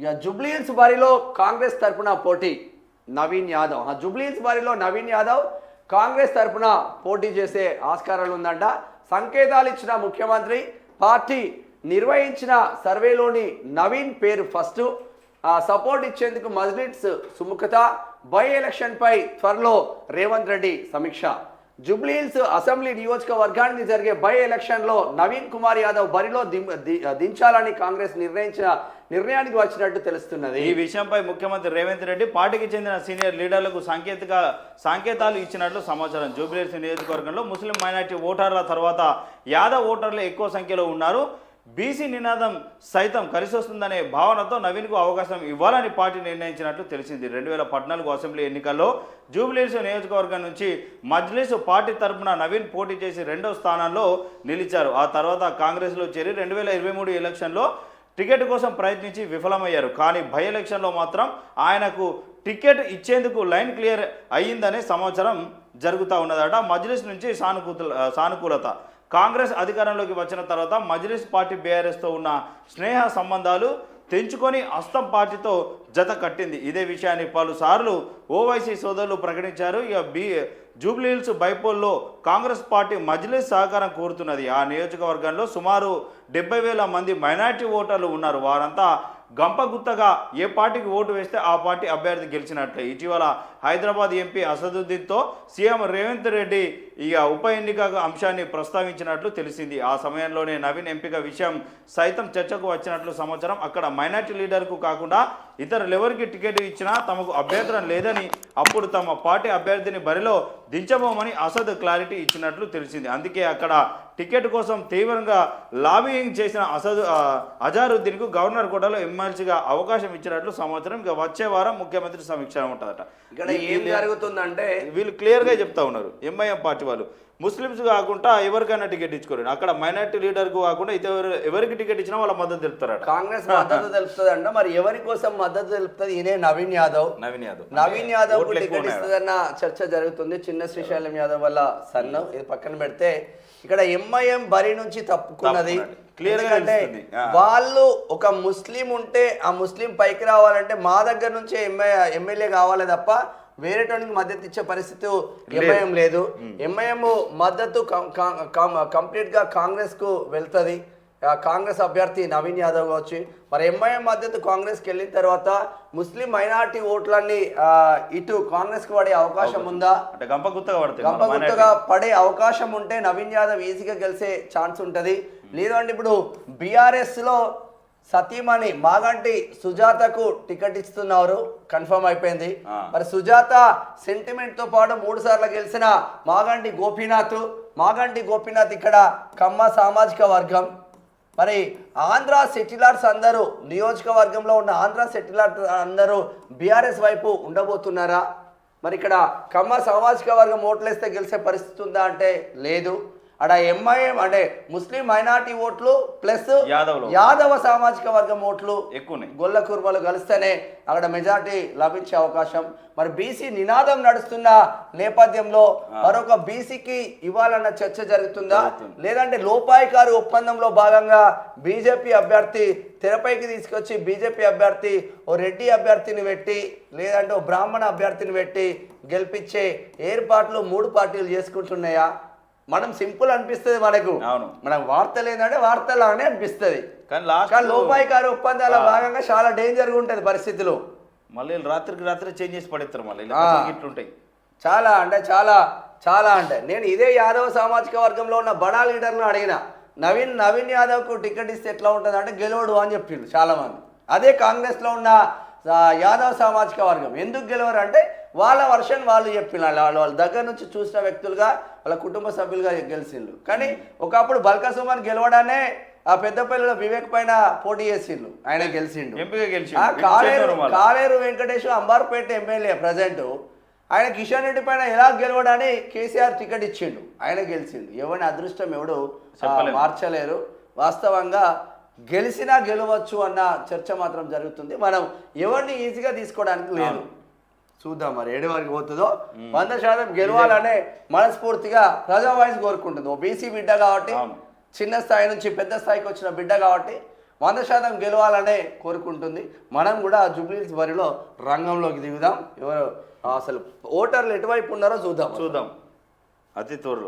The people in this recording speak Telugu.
ఇక జుబ్లీహిల్స్ బరిలో కాంగ్రెస్ తరపున పోటీ నవీన్ యాదవ్. ఆ జుబ్లీన్స్ బరిలో నవీన్ యాదవ్ కాంగ్రెస్ తరపున పోటీ చేసే ఆస్కారాలు ఉందంట. సంకేతాలు ఇచ్చిన ముఖ్యమంత్రి పార్టీ నిర్వహించిన సర్వేలోని నవీన్ పేరు ఫస్ట్. ఆ సపోర్ట్ ఇచ్చేందుకు మజ్లిట్స్ సుముఖత. బై ఎలక్షన్పై త్వరలో రేవంత్ రెడ్డి సమీక్ష. జుబ్లీహిల్స్ అసెంబ్లీ నియోజకవర్గానికి జరిగే బై ఎలక్షన్లో నవీన్ కుమార్ యాదవ్ బరిలో దిం- దించాలని కాంగ్రెస్ నిర్ణయించిన నిర్ణయానికి వచ్చినట్టు తెలుస్తున్నది. ఈ విషయంపై ముఖ్యమంత్రి రేవంత్ రెడ్డి పార్టీకి చెందిన సీనియర్ లీడర్లకు సాంకేతిక సంకేతాలు ఇచ్చినట్లు సమాచారం. జూబ్లీహిల్స్ నియోజకవర్గంలో ముస్లిం మైనార్టీ ఓటర్ల తర్వాత యాదవ్ ఓటర్లు ఎక్కువ సంఖ్యలో ఉన్నారు. బీసీ నినాదం సైతం కలిసి వస్తుందనే భావనతో నవీన్కు అవకాశం ఇవ్వాలని పార్టీ నిర్ణయించినట్లు తెలిసింది. రెండు వేల పద్నాలుగు అసెంబ్లీ ఎన్నికల్లో జూబిలీస్ నియోజకవర్గం నుంచి మజ్లిస్ పార్టీ తరపున నవీన్ పోటీ చేసి రెండో స్థానంలో నిలిచారు. ఆ తర్వాత కాంగ్రెస్లో చేరి రెండు వేల ఇరవై మూడు ఎలక్షన్లో టికెట్ కోసం ప్రయత్నించి విఫలమయ్యారు. కానీ బై ఎలక్షన్లో మాత్రం ఆయనకు టికెట్ ఇచ్చేందుకు లైన్ క్లియర్ అయ్యిందనే సమాచారం జరుగుతూ ఉన్నదట. మజ్లిస్ నుంచి సానుకూల సానుకూలత కాంగ్రెస్ అధికారంలోకి వచ్చిన తర్వాత మజ్లిస్ పార్టీ బీఆర్ఎస్తో ఉన్న స్నేహ సంబంధాలు తెంచుకొని అస్తం పార్టీతో జత కట్టింది. ఇదే విషయాన్ని పలుసార్లు ఓవైసీ సోదరులు ప్రకటించారు. ఇక బీ జూబ్లీహిల్స్ బైపోల్లో కాంగ్రెస్ పార్టీ మజ్లిస్ సహకారం కోరుతున్నది. ఆ నియోజకవర్గంలో సుమారు డెబ్బై వేల మంది మైనార్టీ ఓటర్లు ఉన్నారు. వారంతా గంపగుత్తగా ఏ పార్టీకి ఓటు వేస్తే ఆ పార్టీ అభ్యర్థి గెలిచినట్లే. ఇటీవల హైదరాబాద్ ఎంపీ అసదుద్దీన్తో సీఎం రేవంత్ రెడ్డి ఇక ఉప ఎన్నిక అంశాన్ని ప్రస్తావించినట్లు తెలిసింది. ఆ సమయంలోనే నవీన్ ఎంపిక విషయం సైతం చర్చకు వచ్చినట్లు సమాచారం. అక్కడ మైనార్టీ లీడర్కు కాకుండా ఇతరులెవరికి టికెట్ ఇచ్చినా తమకు అభ్యంతరం లేదని అప్పుడు తమ పార్టీ అభ్యర్థిని బరిలో దించబోమని అసద్ క్లారిటీ ఇచ్చినట్లు తెలిసింది. అందుకే అక్కడ టికెట్ కోసం తీవ్రంగా లాబియింగ్ చేసిన అసద్ అజారుద్దీన్కు గవర్నర్ కోటలో ఎమ్మెల్సీగా అవకాశం ఇచ్చినట్లు సమాచారం. ఇక వచ్చే వారం ముఖ్యమంత్రి సమీక్ష ఉంటుందట. ఇక్కడ ఏం జరుగుతుందంటే వీళ్ళు క్లియర్గా చెప్తా ఉన్నారు. ఎంఐఎం పార్టీ వాళ్ళు. ముస్లిమ్స్ కాకుండా ఎవరికైనా టికెట్ ఇచ్చుకోరు. అక్కడ మైనార్టీ లీడర్కు కాకుండా ఇతర ఎవరికి టికెట్ ఇచ్చినా వాళ్ళ మద్దతు తెలుపుతారట. కాంగ్రెస్ మద్దతు తెలుపుతుంది అంట మరి ఎవరి కోసం మద్దతు తెలుపుతుంది. ఈయనే నవీన్ యాదవ్. నవీన్ యాదవ్. నవీన్ యాదవ్ టికెట్. ఇస్తుందన్న చర్చ జరుగుతుంది. చిన్న శ్రీశైలం యాదవ్ వల్ల సన్ను. ఇది పక్కన పెడితే ఇక్కడ ఎంఐఎం బరి నుంచి తప్పుకున్నది. ఎందుకంటే. వాళ్ళు ఒక ముస్లిం ఉంటే ఆ ముస్లిం పైకి రావాలంటే మా దగ్గర నుంచే ఎంఐ ఎమ్మెల్యే కావాలి తప్ప వేరేటోనికి మద్దతు ఇచ్చే పరిస్థితి ఎంఐఎం లేదు. ఎంఐఎం మద్దతు కంప్లీట్గా కాంగ్రెస్కు వెళ్తుంది. కాంగ్రెస్ అభ్యర్థి నవీన్ యాదవ్ వచ్చి మరి ఎంఐఎం మద్దతు కాంగ్రెస్కి వెళ్ళిన తర్వాత ముస్లిం మైనార్టీ ఓట్లన్నీ ఇటు కాంగ్రెస్కి పడే అవకాశం ఉందా? అంటే గంప గుత్తగా పడతాయి మన గంపగుత్తగా పడే అవకాశం ఉంటే నవీన్ యాదవ్ ఈజీగా గెలిచే ఛాన్స్ ఉంటుంది. లేదంటే ఇప్పుడు బీఆర్ఎస్లో సతీమణి మాగంటి సుజాతకు టికెట్ ఇస్తున్నారు. కన్ఫర్మ్ అయిపోయింది. మరి సుజాత సెంటిమెంట్తో పాటు మూడు సార్లు గెలిచిన మాగంటి గోపీనాథ్. మాగంటి గోపీనాథ్ ఇక్కడ కమ్మ సామాజిక వర్గం. మరి ఆంధ్ర సెటిలర్స్ అందరూ నియోజకవర్గంలో ఉన్న ఆంధ్ర సెటిలర్స్ అందరూ బీఆర్ఎస్ వైపు ఉండబోతున్నారా? మరి ఇక్కడ కమ్మ సామాజిక వర్గం ఓట్లేస్తే గెలిచే పరిస్థితి ఉందా అంటే లేదు. అక్కడ ఎంఐఎం అంటే ముస్లిం మైనార్టీ ఓట్లు ప్లస్ యాదవ్లో. యాదవ సామాజిక వర్గం ఓట్లు ఎక్కువ గొల్ల కుర్మలు కలిస్తేనే అక్కడ మెజార్టీ లభించే అవకాశం. మరి బీసీ నినాదం నడుస్తున్న నేపథ్యంలో మరొక బీసీకి ఇవ్వాలన్న చర్చ జరుగుతుందా? జరుగుతుంది. లేదంటే లోపాయికారు ఒప్పందంలో భాగంగా బీజేపీ అభ్యర్థి తెరపైకి తీసుకొచ్చి బీజేపీ అభ్యర్థి ఓ రెడ్డి అభ్యర్థిని పెట్టి లేదంటే ఓ బ్రాహ్మణ అభ్యర్థిని పెట్టి గెలిపించే ఏర్పాట్లు మూడు పార్టీలు చేసుకుంటున్నాయా? మనం సింపుల్ అనిపిస్తుంది మనకు అవును. మనకు వార్తలు ఏంటంటే వార్తలానే అనిపిస్తుంది. కానీ లాస్ట్ కానీ లోపాయికారు ఒప్పందాల భాగంగా చాలా డేంజర్గా ఉంటది పరిస్థితులు. మళ్ళీ రాత్రికి రాత్రి చేంజ్ చేసి పడేస్తారు మళ్ళీ. ఇట్లుంటాయి చాలా అంటే చాలా చాలా అంటే. నేను ఇదే యాదవ్ సామాజిక వర్గంలో ఉన్న బడా లీడర్ను అడిగిన నవీన్ నవీన్ యాదవ్కు టికెట్ ఇస్తే ఎట్లా ఉంటుంది అంటే గెలవడు అని చెప్పిండు చాలా మంది అదే కాంగ్రెస్లో ఉన్న యాదవ్ సామాజిక వర్గం. ఎందుకు గెలవరు అంటే వాళ్ళ వర్షన్ వాళ్ళు చెప్పిన వాళ్ళ వాళ్ళ దగ్గర నుంచి చూసిన వ్యక్తులుగా వాళ్ళ కుటుంబ సభ్యులుగా గెలిచిండ్రు కానీ ఒకప్పుడు బల్కా సుమన్ గెలవడానే ఆ పెద్దపల్లిలో వివేక్ పైన పోటీ చేసిండు ఆయన గెలిచిండు ఆ కాలేరు కాలేరు వెంకటేశ్వర అంబార్పేట ఎమ్మెల్యే ప్రజెంట్. ఆయన కిషన్ రెడ్డి పైన ఎలా గెలవడని కేసీఆర్ టికెట్ ఇచ్చిండు. ఆయన గెలిచిండు. ఎవరిని అదృష్టం ఎవడు. మార్చలేరు వాస్తవంగా గెలిచినా గెలవచ్చు అన్న చర్చ మాత్రం జరుగుతుంది. మనం ఎవరిని ఈజీగా తీసుకోవడానికి లేదు. చూద్దాం మరి ఏడు వరకు పోతుందో? వంద శాతం గెలవాలనే మనస్ఫూర్తిగా ప్రజా వాయిస్ కోరుకుంటుంది ఓ బీసీ బిడ్డ కాబట్టి చిన్న స్థాయి నుంచి పెద్ద స్థాయికి వచ్చిన బిడ్డ కాబట్టి వంద శాతం గెలవాలనే కోరుకుంటుంది. మనం కూడా జూబ్లీస్ బరిలో రంగంలోకి దిగుదాం. ఎవరు అసలు ఓటర్లు ఎటువైపు ఉన్నారో చూద్దాం. చూద్దాం. అతి త్వరలో.